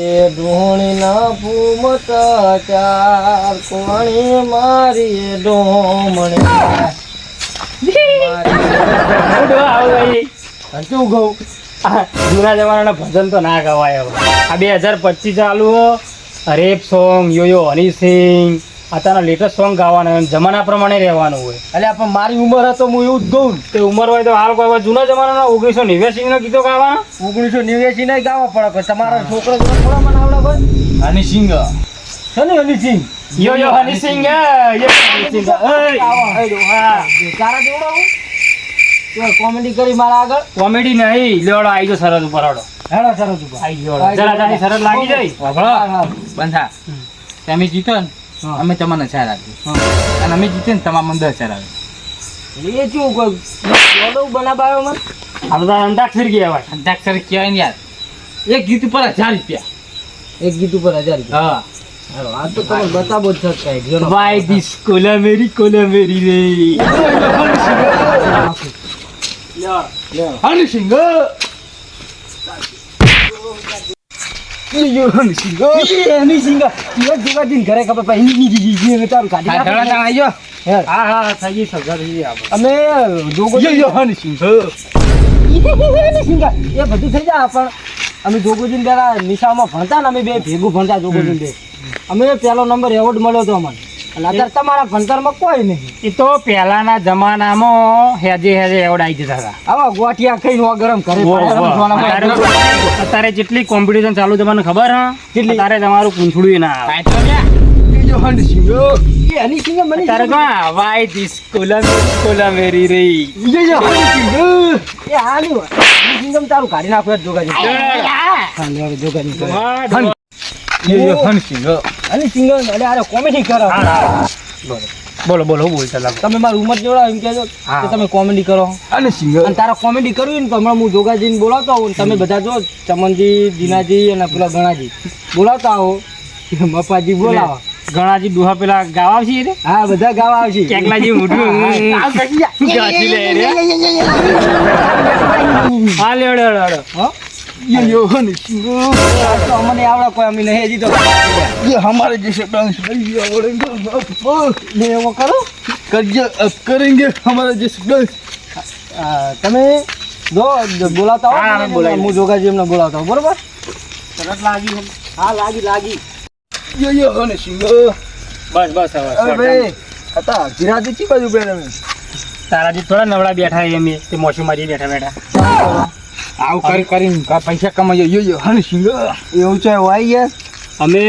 એ ડોણીના ફૂમતા ચાર કોણી મારી ડોમણે શું કહું જૂના જમાનાના ભજન તો ના ગવાય હવે. આ બે હજાર પચીસ ચાલુ rap song, yoyo Honey Singh અત્યારના લેટેસ્ટ સોંગ ગાવાના હોય, જમાના પ્રમાણે રહેવાનું હોય. અલ્યા પણ મારી ઉંમર હતો હું એવું જ ગઉં તે ઉંમર હોય તો હાલ કોઈ જૂના જમાનાના ઓગણીસો નેવ્યાસી ના ગીતો ગાવા ઓગણીસો નેવ્યાસી નહીં ગાવા પડે તમારા છોકરો થોડા મને આવડે ભાઈ. અને સિંગ છે ને હની સિંહ યોયો હની સિંગ યો હની સિંગ તારા જોડાવું કોમેડી કરી મારા આગળ. કોમેડી નહીં. લેવડો આવી ગયો સરહદ ઉપર હડો હેડો સરસ ઉપર. આવી ગયો જરા લાગી જાય. બંધા. તમે જીતો ને. અમે તમને ચાર આપીએ. અને અમે જીતે ને તમામ અંદર દસ ચાર આવે એ શું કોઈ બનાવાયો મને? આ બધા અંતાક્ષરી કહેવાય અંતાક્ષર કહેવાય ને યાર. એક ગીત ઉપર હજાર રૂપિયા. એક ગીત ઉપર હજાર રૂપિયા? હા. આ તો તમે બતાવો જ છો વાય દિસ કોલા મેરી કોલા મેરી રે હની સિંગ ઘરે ખબર ઈ તારું કાઢી. હા હા થઈ ગઈ અમે જોગો એ બધું થઈ જાય પણ અમે જોગોજીને પેલા નિશામાં ભણતા ને અમે બે ભેગું ભણતા જોગોજીન બે અમે પેલો નંબર એવોર્ડ મળ્યો હતો અમને તમારા ભણતરમાં કોઈ નહીં. એ તો પહેલાના જમાનામાં હેજે હેજે એવડાઈ જતા હતા. હવે ગોઠિયા કઈ વા ગરમ કરે અત્યારે જેટલી કોમ્પિટિશન ચાલુ છે મને ખબર હા. કેટલી? તારે તમારું પૂંછડું ના આવે. એ એની સિંગલ અને સિંગર અરે અરે કોમેડી કરો બોલો બોલો હું બોલતા લાગો તમે મારી ઉંમર જેવડા એમ કહેજો હા. કે તમે કોમેડી કરો અને સિંગલ અને તારા કોમેડી કરવી ને તો હમણાં હું જોગાજીને બોલાવતો આવું તમે બધા જો ચમનજી દીનાજી અને પેલા ગણાજી બોલાવતા આવો મપાજી બોલાવો ગણાજી ડુહા પેલા ગાવા આવશે રે હા બધા ગાવા આવશે કેકલાજી મોઢું ગાંઠી લે રે હા લેવડો લેવડો હા? યો ને તો અમને આવડા કોઈ અમે નહીં જીતો જે હમારે જૈસે ડાન્સ નહીં આવડે ને કરો. કરજે અપ કરેંગે હમારે જૈસે ડાન્સ. તમે જો બોલાતા હો. હું જોગાજી એમને બોલાવતા હો બરોબર? સરસ લાગી હા લાગી લાગી. યો યો ને સિંગો બસ બસ હવે ભાઈ હતા ધીરાજી ચી બાજુ બેઠા તારાજી થોડા નવડા બેઠા એમ તે મોસી મારી બેઠા. બેઠા આવું કરી કરીને પૈસા કમાઈ યો યો હની સિંગ એવું છે હોય યાર અમે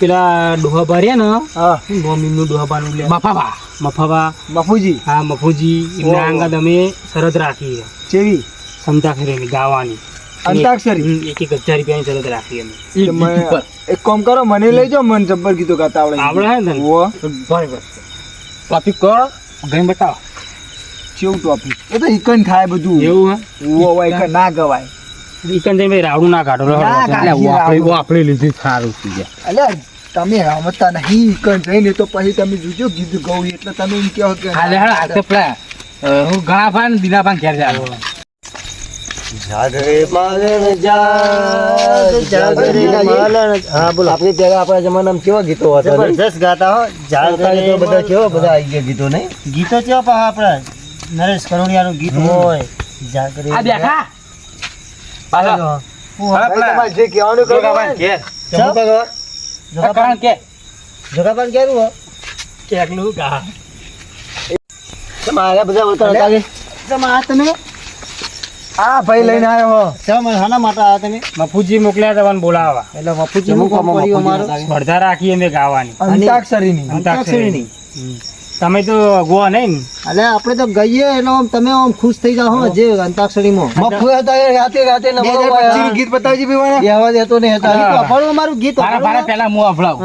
પેલા ડોહા ભર્યા ને હા. ગોમીનું ડોહા પાનું લે બાપા મફાવા બાપુજી હા મફુજી એમના. આંગત અમે શરત રાખી છે ચેવી સમતાક્ષરીની ગાવાની. અંતાક્ષરી? એક એક હજાર રૂપિયાની શરત રાખી અમે. એક કામ કરો મને લઈ જાઓ મને જબ્બર ગીતો ગાતા આવડે. આવડે હે ને? ઓ બરાબર ટોપિક કરો ગઈ બતાવો. કેવું ટોપિક એ તો ઈકન થાય બધું. એવું હે? ઈકન? ના ગવાય. ઈકન જઈને રાવડું ના કાઢો. આપણે આપણે લીધી સારું છે અલ્યા તમે રમતા નહીં ઈકન જઈને તો પછી તમે જોજો ગીત ગૌરી એટલે તમે એમ કહો કે હાલે હાલ આ તો પેલા હું ઘણા ભાન દીના ભાન ઘેર જાવ જાગરે માલણ જાગ જાગરે માલણ હા બોલો આપણે ત્યારે આપણા જમાનામાં કેવા ગીતો હતા? જબરજસ્ત ગાતા હો. જાગરે તો બધા કેવા બધા આવી ગયા ગીતો નહીં? ગીતો કેવા આપણા? નરેશ કરોડિયાનું ગીત હોય જાગરે આ બેઠા. પાછો. હા, તમારે જે કહેવાનું કહો જોગાભાઈ ઘેર ચમ. આ કારણ કે. જોગાબાન હો કેકનું ગા તમારે બધા વતન લાગે કે તમારા તમે? આ ભાઈ લઈને આવ્યો હો. ચમ હાના માટે આવ્યા તમે? મફુજી મોકલ્યા તવાન બોલાવવા. એટલે મફુજી કામ કર્યું સ્પર્ધા રાખીએ અમે ગાવાની. અંતાક્ષરીની. અંતાક્ષરીની. તમે તો ગોવા નહીં અલે આપણે તો ગઈએ એટલે આમ તમે આમ ખુશ થઈ જાઓ હો જે અંતાક્ષરીમાં. મફુ હતા એ રાતે રાતે નવો ગીત બતાવજી પીવાના. બેહવા દેતો ને હતા. અમારું ગીત ભારે પહેલા હું. અભળાવ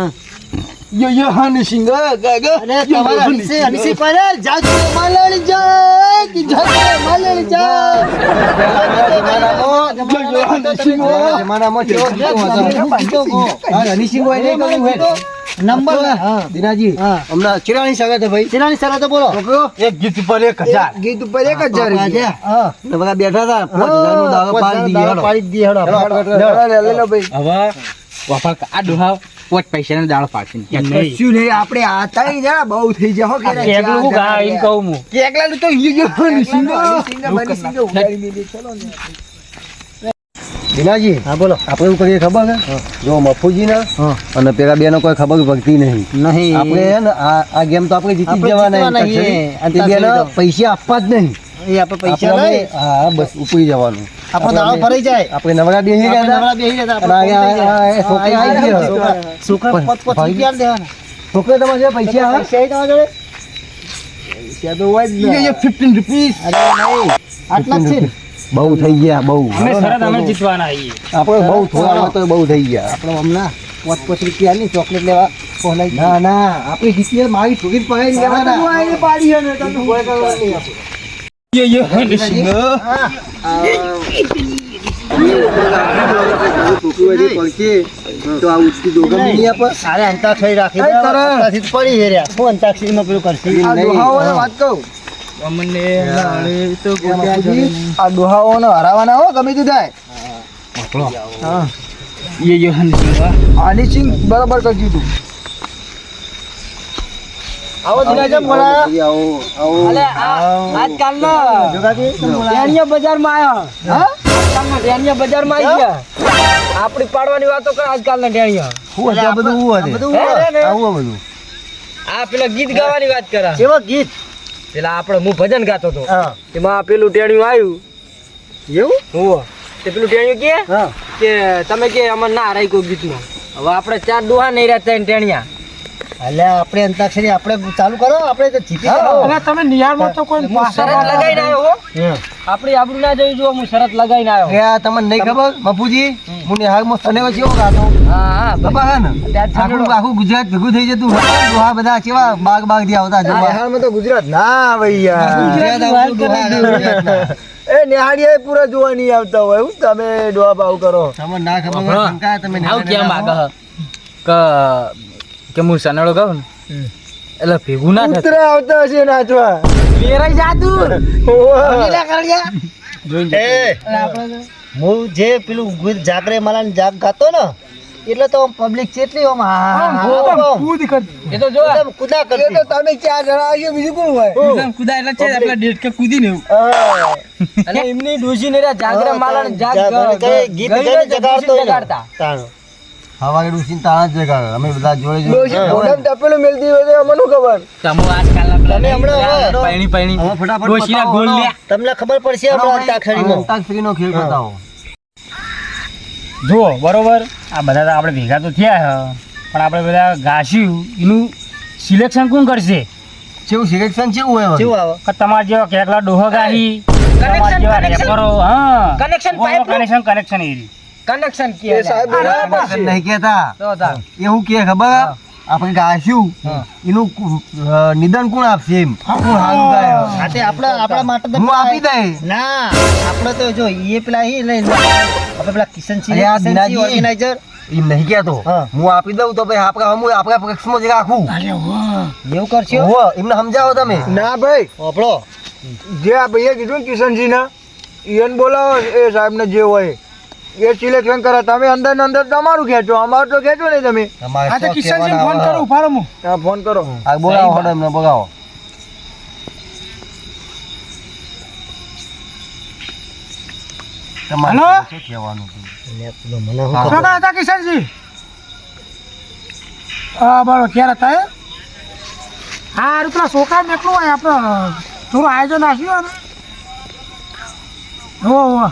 યો યો હની સિંગ ગાગા અને તમારા વિશે અનિસી પર જાગો માલણ જય કે જાગો માલણ જય. નંબર દિનાજી. હમણાં ચિરાણી સગા ભાઈ. ચિરાણી સગા બોલો. એક ગીત પર એક હજાર. ગીત ઉપર એક હજાર રૂપિયા. હા. ને બધા બેઠા હતા પાંચ હજારનો દાવો પાડી દીધો પાડી દીધી હેડો. લે, લે, લે, લે, ભાઈ. હવે વફા આ ડોહા પોચ પૈસાના દાળ પાછી. કશું નહીં. આપણે આ ત્રણ જણા બહુ થઈ જાય હો કે કેકલું હું ગા એમ કહું હું. કેકલાનું તો ઈ યો હની સિંગ. બની સિંગ. ઉગાડી મેલી. ચલો ને. દિનાજી હા બોલો. આપણે એવું કરીએ ખબર છે? જો મફુજી ના અને પેલા બે કોઈ ખબર ભગતી નહીં. નહીં. આપણે આ આ ગેમ તો આપણે જીતી જવાના બેને પૈસા આપવા જ નહીં. એ આપણે પૈસા લઈ. હા બસ ઉપડી જવાનું. આપણો દાડો ફરી જાય. આપણે નવરા બેસી ગયા નવરા બેસી આ છોકરી આવી ગયા છોકરા- પત પત રૂપિયા દેવાના છોકરી તમારે જે પૈસા હા? પૈસા તમારા જોડે? પૈસા તો હોય જ ને. યો યો 15 રૂપીસ અરે નહીં. આટલા છે બહુ થઈ ગયા બહુ. અમે શરત અમે જીતવાના આવીએ આપણે બહુ થોડા હોય તો બહુ થઈ ગયા. આપણે હમણાં પોત પોત રૂપિયા ની ચોકલેટ લેવા પહોંચાઈ ના ના આપણે જીતીએ મારી છોકરી પકડી લેવાના. યો યો હની સિંગ છોકરી પડશે તો આ ઉચકી જોગમ નહીં આપે અરે અંતાક્ષરી રાખી એ દે, તરત. અંતાક્ષરી પડી છે રહ્યા. હું અંતાક્ષરીમાં પેલું કરશે આ ડોહાઓને વાત કહું અમને તો આ ડોહાઓને હરાવાના હો ગમે તે થાય હા યે યો સિંહ આની સિંગ બરાબર કરી દીધું આવો દિનાજમ મોલા. આવો આવો. અલે આજકાલનો ડેનિયા બજારમાં આવ્યા હા. આજકાલના ડેનિયા બજારમાં આવી ગયા. આપણી પાડવાની વાતો કરે આજકાલના ડેનિયા શું હતું આ બધું હું હતું? બધું હું આવું આ બધું. આ પેલા ગીત ગાવાની વાત કરે. કેવો ગીત? પેલા આપણે હું ભજન ગાતો હતો એમાં પેલું ટેણિયું આવ્યું એવું? હું તે પેલું ટેણિયું કે? કે તમે કે અમને ના રાખ્યું ગીતમાં હવે આપણે ચાર દુહા નહીં રહ્યા ત્રણ ટેણિયા. એટલે આપણે અંતાક્ષરી આપણે ચાલુ કરો આપણે તો જીતી અરે તમે નિહાળમાં તો કોઈ શરત લગાઈને આવ્યો હો. આપણી આબરૂ ના જોઈ જો હું શરત લગાઈને આવ્યો. એ તમને નહીં ખબર? બાપુજી હું નિહાળમાં વચ્ચે કેવો ગાતો? હા હા ખબર હે ને. ત્યાં આખું આખું ગુજરાત ભેગું થઈ જતું દોહા બધા કેવા બાગ બાગથી આવતા જોવા. બિહારમાં તો ગુજરાત ના ગુજરાતના. એ નિહાળીએ પૂરા જોવા નહીં આવતા હોય. હું તમે ડોહા ભાવ કરો. તમને ના ખબર તમે આવું કેમ આગળ? કે કે હું સનડો કહું ને? એટલે ભેગું ના થતું. આવતા હશે નાચવા લેરાઈ જાતું હું જે પેલું જાગરે માલા જાગ ગાતો ને એટલે તો પબ્લિક કેટલી આમ હા, હા, હા, એ તો જો એકદમ કરતી. એ તો તમે ચાર જણા આવ્યો બીજું કોણ હોય? કુદા એટલે છે આપણે ડેટ કે કૂદી ને અને એમની ડોશી ને જાગરે માલા ને જાગ ગીત ગઈ જગાડતો. જગાડતા. તાણ. હવારે ડૂસીને તાણા જ જગાડે. અમે બધા જોડે જોડે મોઢામાં ટપેલો મેલતી હોય તો અમને ખબર? તમો આજકાલ તમે હમણાં પૈણી પૈણી. હવે ફટાફટ ડોશીના ગોલ લે તમને ખબર પડશે હમણાં અંતાક્ષરીનો. અંતાક્ષરીનો ખેલ બતાવો. જુઓ બરોબર? આ બધા તો આપણે ભેગા તો થયા છે પણ આપણે બધા ઘાસ્યું. એનું સિલેક્શન કોણ કરશે? કેવું સિલેક્શન કેવું હોય કેવું આવે. તમારા જેવા કેકલા ડોહો ગાહી તમારા જેવા રેપરો હા. કનેક્શન કનેક્શન કનેક્શન એરી કનેક્શન કે સાહેબ કનેક્શન નહીં કહેતા? તો એવું કે ખબર? આપણે ગાશું. એનું નિદાન કોણ આપશે એમ? કોણ હાલ ગાય. આપણા આપણા માટે તો હું આપી દઈ ના આપણે તો જો એ પેલા એ લઈ આપણે પેલા કિશનસિંહ કિશનસિંહ એમ નહીં કહેતો. હા. હું આપી દઉં તો ભાઈ આપણે હમું આપણા પક્ષમાં જ રાખું. એવું કરશો? હો એમને સમજાવો તમે. ના ભાઈ. આપણો જે આ ભાઈએ કીધું ને કિશનસિંહ ના એને બોલાવો એ સાહેબ ને જે હોય. એ સિલેક્શન કરે તમે અંદર ને અંદર તમારું ખેંચો. અમારું તો ખેંચો નહીં તમે. કહેવાના આવે. હા ફોન કરો. આ બોલાવો હડો એમને બોલાવો. તમારે શું કહેવાનું? મને હું હતા કિશનજી? હા બરો ક્યારે હતા એ હા પેલા છોકરા મેકલું હોય આપણે થોડું આયોજન આપ્યું ને. હો હો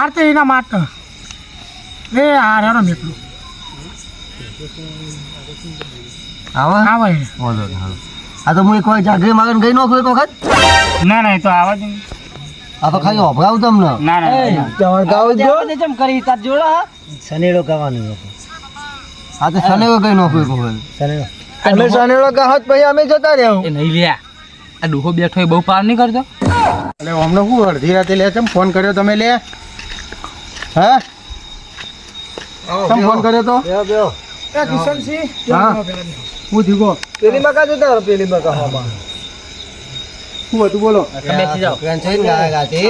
આરતી એના માટે. એ હાર હેરો મેકલું. આવા? આવે વાંધો નહીં, હાલો. આ તો હું એક વાર જાગરી માગન ગઈ નાખું એક વખત? ના ના એ તો આવા જ આ તો ખાલી અભરાવું તમને. ના ના તમારે ગાવ જો. આપણે જેમ કરી તાર જોડે હા? સનેડો ગાવાનું આ તો સનેવો કઈ નોકરી કોઈ અમે સનેડો કહત પછી અમે જતા રહ્યા. એ નહીં લ્યા. આ ડોહો બેઠો એ બહુ પાર નહીં કરતો. એટલે અમને શું અડધી રાતે લે છે ફોન કર્યો તમે લે. હા? તમે ફોન કર્યો તો? હા? શું થયું કહો પેલી મકા જતા પેલી મકા હવામાં શું હતું બોલો. બેસી જાઓ.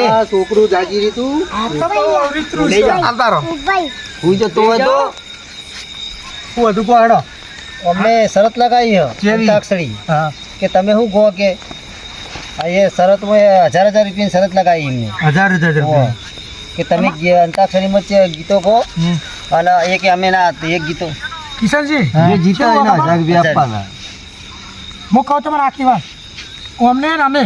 આ છોકરું જાજી રીતું લઈ જા આવતા હું જતો હોય તો? શું હતું કહો અમને શરત લગાવી અંતાક્ષરી. હા. કે તમે શું કહો કે? આ એ શરત હજાર હજાર રૂપિયાની શરત લગાવી એમને. હજાર હજાર રૂપિયા. કે તમે જે અંતાક્ષરીમાં ગીતો કહો. અને એ અમે ના એક ગીતો. કિશનજી જે જીતો એના હજાર રૂપિયા આપવાના હું કહું તમારે આખી વાત. અમને ને અમે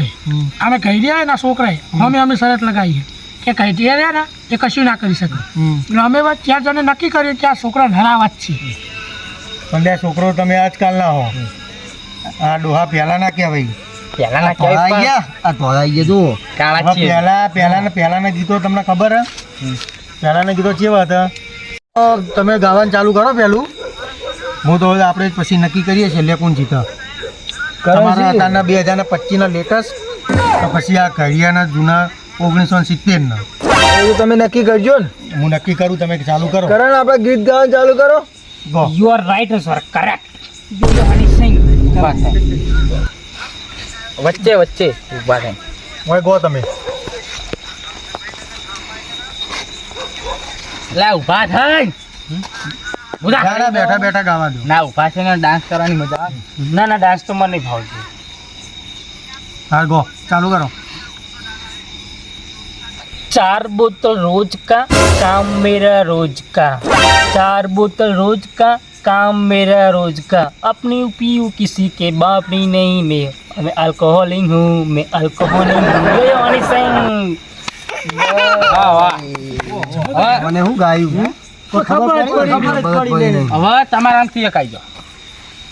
અમે કહી રહ્યા એના છોકરાએ અમે અમે શરત લગાવીએ. કે કહી દે રહ્યા ને એ કશું ના કરી શકે. એટલે અમે વાત ચાર જણે નક્કી કર્યું કે આ છોકરા નાના વાત છે. પણ બે છોકરો તમે આજકાલના હો. આ ડોહા પહેલાં ના કહેવાય. પહેલાના કહેવાય ગયા? આ ધોળાઈ ગયા જો. કાળા છે પહેલા પહેલાના પહેલાના ગીતો તમને ખબર? હે પહેલાના ગીતો કેવા હતા? તમે ગાવાનું ચાલુ કરો પહેલું હું તો આપણે પછી નક્કી કરીએ છીએ કોણ જીતો તમારા અત્યારના બે હજાર પચીસના લેટેસ્ટ તો પછી આ ઘડિયાના જૂના ઓગણીસો સિત્તેરના. એવું તમે નક્કી કરજો ને. હું નક્કી કરું તમે ચાલુ કરો. કરણ આપણે ગીત ગાવાનું ચાલુ કરો. You are right sir correct you are sing વચ્ચે વચ્ચે ઊભા થાય હવે ગો તમે લે ઊભા થાય ઉધા. ના, ના, બેઠા બેઠા ગાવા દો ના ઊભા છે ને ડાન્સ કરવાની મજા આવે ના ના ડાન્સ તો મને નહીં ભાવતું હા ગો ચાલુ કરો चार बोतल रोज का काम मेरा रोज का चार बोतल रोज का काम मेरा रोज का अपनी पीऊ किसी के बाप नहीं नहीं मैं मैं अल्कोहलिंग हूँ मैं अल्कोहलिंग हूँ ये वाली सिंग વાહ વાહ મને શું ગાયું તો ખબર પડી ખબર જ પડી નહીં હવે તમારા આમથી એક આવી જાઓ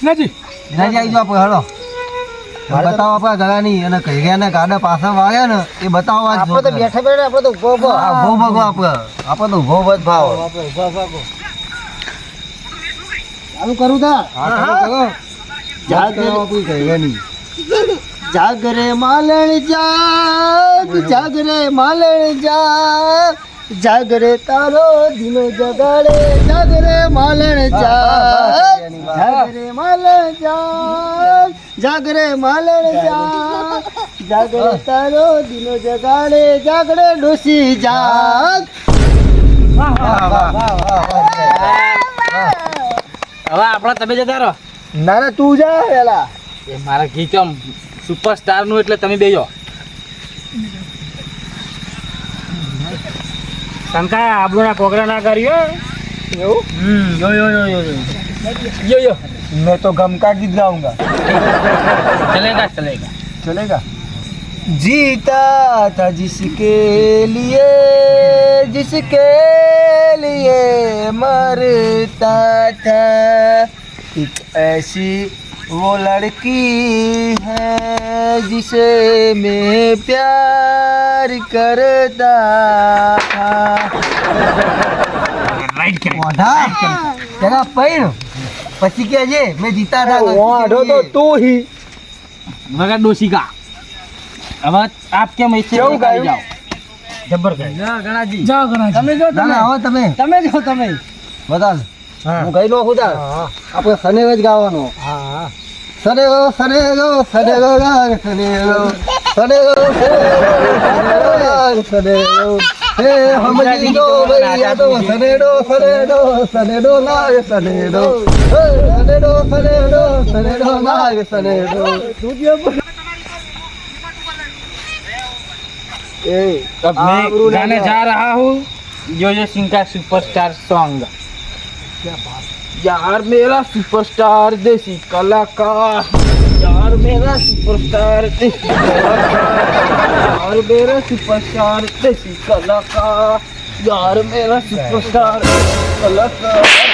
નથી રાજી આવી જાઓ આપણે હળો બતાવો આપણા ગળાની અને કૈરિયાના ગાડા પાછા વાળ્યા ને એ બતાવો આજ આપણે તો બેઠા બેઠા આપણે તો ઉભો ઉભો ઉભો ઉભો આપણે આપણે તો ઉભો ઉભો જ ભાવ ચાલુ કરું તા? હા કરો. જાગરે કોઈ કૈરિયાની જાગરે માલણ જાગ જાગરે માલણ જાગ જાગરે તારો દિનો જગાડે. જાગરે માલણ જાગ જાગરે માલણ જાગ જાગરે માલણ જાગ જાગરે તારો દિનો જગાડે. જાગરે ડોસી જાગ. વાહ વાહ વાહ વાહ. હવે આપણા તમે જતા રહો. ના ના તું જા પેલા. એ મારા ગીતમ સુપરસ્ટારનું એટલે તમે બેજો શંકા આબુના કોગરા ના કર્યો એવું? હમ યો યો યો યો મેં તો ગમકા ગીત ગાઉંગા. ચલેગા ચલેગા. ચલેગા? जीता था जिसके लिए जिसके लिए मरता था एक ऐसी वो लड़की है जिसे मैं प्यार करता था મોઢા તેના પૈણ પછી કે છે મેં જીતા થા वाढो तो तू ही વગર ડોશિકા હવે આપ કેમ ઈચ્છે કેવું ગાયું? જાઓ? જબ્બર ગાય. જાઓ ગણાજી. તમે જો તમે. હવે તમે. તમે જો તમે. બતાલ હું. ગઈ નો ખુદા આપણે સનેવે જ ગાવાનો. સનેવો સનેવો સનેવો ગાગ સનેવો સનેવો સનેવો સનેવો હે હમજી દો ભૈયા તો સનેડો સનેડો સનેડો લાગ સનેડો હે સનેડો સનેડો સનેડો લાગ સનેડો अब मैं गाने जा रहा हूँ यो सिंह का सुपरस्टार सॉन्ग यार मेरा सुपरस्टार देसी कलाकार यार मेरा सुपरस्टार देसी कलाकार। यार मेरा सुपरस्टार देसी कलाकार। यार मेरा सुपरस्टार देसी कलाकार। यार मेरा सुपरस्टार कलाकार।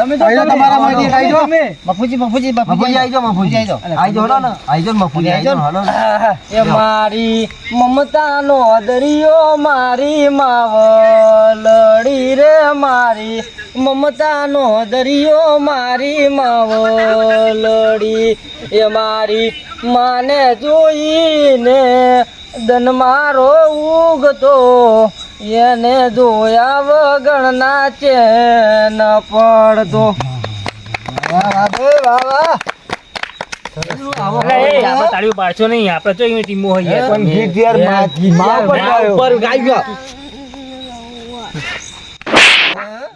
તમે તો તમારા મફુજી મફુજી મફુજી મફુજી ને મફુજી હલો એ મારી મમતાનો દરિયો મારી માવલડી રે મારી મમતાનો દરિયો મારી માવલડી. એ મારી માને જોઈને દન મારો ઉગતો એને જોયા વગણ ના ન પડતો. તાળીઓ પાડશો નહીં આપણે તો એવી ટીમો. ઉપર ગાઈ ગયો.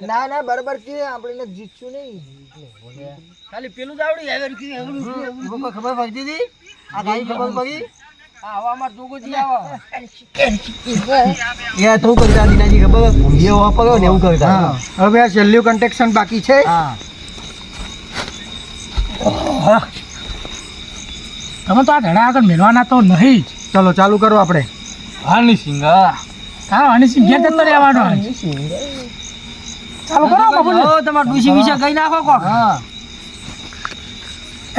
ના ના બરાબર કે આપણે જીતશું નહીં. ખાલી પેલું જ આવડી ખબર પડતી હતી? આ ગાય ખબર પડી? આ હવામાં જોગોજી આવા. એ તું કરતા દીનાજી ખબર ઊંધિયે વાપરો ને એવું કરતા. હા. હવે આ છેલ્લું કન્ટેક્શન બાકી છે. તમે તો આ ધડા આગળ મેળવાના તો નહીં. ચલો ચાલુ કરો આપણે. હાની સિંગા. તારો હની ઘેર જતો રહેવાનો ચાલુ કરો બાપુજી. હો, તમારે ડૂસી વિશે ગઈ નાખો કોક? હા.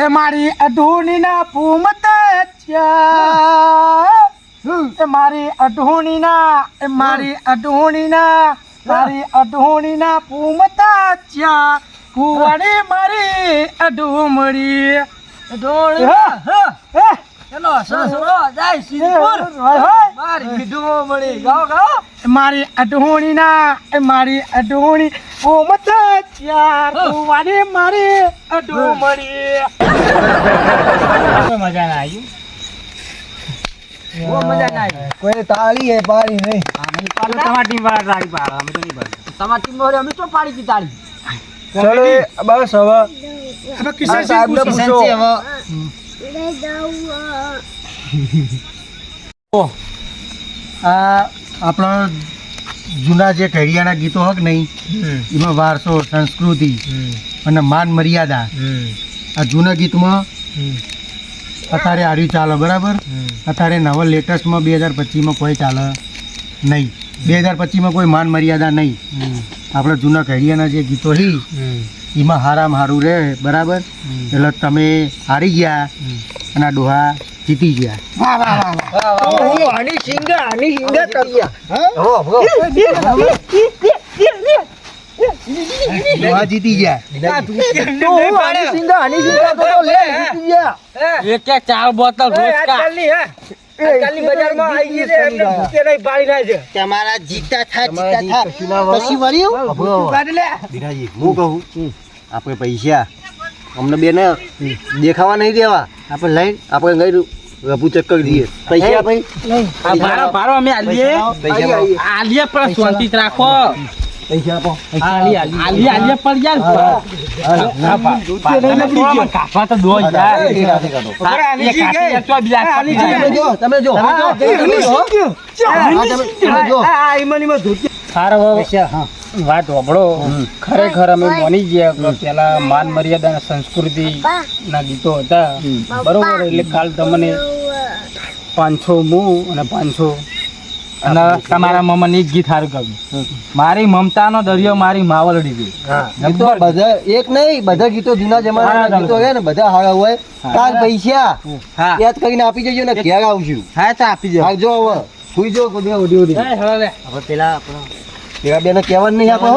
એ મારી અધૂની ના પૂમત એ મારી અઢોણી ના એ મારી અઢોણી ના મારી અઢોણી ના પૂમત કુવાડી મારી અઢોમડી. ઢોળી ચલો સસરો જાય સિદ્ધપુર. મારી કીધું ગાઓ ગાઓ. એ મારી અઢૂણી ના એ મારી અઢૂણી પૂમત કુવાડી મારી અઢોમણી મજા ના આવી બહુ મજા ના આવી. કોઈ તાળી હે પાડી નહીં. તમારી ટીમ વાળા તાળી પાડો. અમે તો નહીં પાડતા. તમારી ટીમ વાળા અમે તો પાડી હતી તાળી. ચલો બસ હવે. હવે કિશનસિંહ પૂછો. હવે. આ આપણા જૂના જે કઢિયાના ગીતો હક નહીં એમાં વારસો સંસ્કૃતિ અને માન મર્યાદા આ જૂના ગીતમાં અત્યારે આડ્યું ચાલે બરાબર? અત્યારે નવા લેટેસ્ટમાં બે હજાર પચીસમાં કોઈ ચાલે નહીં. બે હજાર પચીસમાં કોઈ માન મર્યાદા નહીં. આપણા જૂના કઢિયાના જે ગીતો છે એમાં હારામાં હારું રહે બરાબર? એટલે તમે હારી ગયા અને ડોહા જીતી ગયા. વાહ વાહ વાહ વાહ. આની સિંગા આની સિંગા કરી હો હો. ડોહા જીતી ગયા. આની સિંગા આની સિંગા તો તો લે જીતી ગયા. એક એક ચાર બોતલ રોજ કા. આજકાલની હે. આજકાલની બજારમાં આવી ગઈ છે એમને ભૂકે નહીં પાડી ના છે. તમારા જીતા થા જીતા થા. કશું ના વળે. પછી વળ્યું? હું કહું આપણે પૈસા અમને બેને દેખાવા નહીં દેવા. આપણે લઈને આપણે ગઈ રભુ ચક્કર દઈએ. પૈસા ભાઈ. ભારો ભારો અમે આલીએ. પૈસા આલીએ પણ શાંતિ રાખો. પૈસા આપો. આલી આલી યાર તો દો યાર. તમે જો તમે જો વાત હોભળો. ખરેખર અમે માની ગયા પેલા માન મર્યાદા અને સંસ્કૃતિ ના ગીતો હતા. બરોબર એટલે કાલ તમને પાંચસો મુ અને પાંચસો અને તમારા મમ્માને એક ગીત સારું ગમ્યું મારી મમતાનો દરિયો મારી માવલડી ગઈ ગીતો બધા એક નહીં બધા ગીતો જૂના જમાનાના ગીતો હોય ને બધા હારા હોય. કાલ પૈસા હા. યાદ કરીને આપી જજો ને ઘેર આવશું હા તો આપી જજો આવજો હવે. સુઈ જો કોઈ ઓડી ઓડી હવે. પેલા આપણા પેલા બેને કહેવાનું નહીં આપો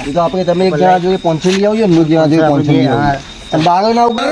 એ તો આપણે તમે એક જણા જોઈએ પહોંચી લઈ આવજો ને જણા જોઈએ પહોંચી લઈ આવજો. બાળો ના ઉપર